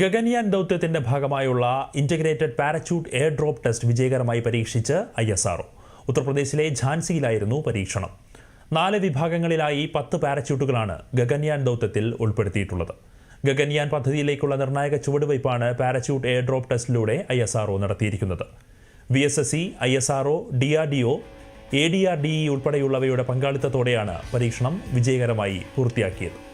ഗഗൻയാൻ ദൗത്യത്തിന്റെ ഭാഗമായുള്ള integrated parachute air drop test വിജയകരമായി പരീക്ഷിച്ച് ഐ എസ് ആർഒ ഉത്തർപ്രദേശിലെ ഝാൻസിയിലായിരുന്നു പരീക്ഷണം. നാല് വിഭാഗങ്ങളിലായി പത്ത് പാരച്യൂട്ടുകളാണ് ഗഗൻയാൻ ദൗത്യത്തിൽ ഉൾപ്പെടുത്തിയിട്ടുള്ളത്. ഗഗൻയാൻ പദ്ധതിയിലേക്കുള്ള നിർണായക ചുവടുവയ്പ്പാണ് പാരച്യൂട്ട് എയർ ഡ്രോപ്പ് ടെസ്റ്റിലൂടെ ഐ എസ് ആർഒ നടത്തിയിരിക്കുന്നത്. V S S C I S R O D R D O A D R D E ഉൾപ്പെടെയുള്ളവയുടെ പങ്കാളിത്തത്തോടെയാണ് പരീക്ഷണം വിജയകരമായി പൂർത്തിയാക്കിയത്.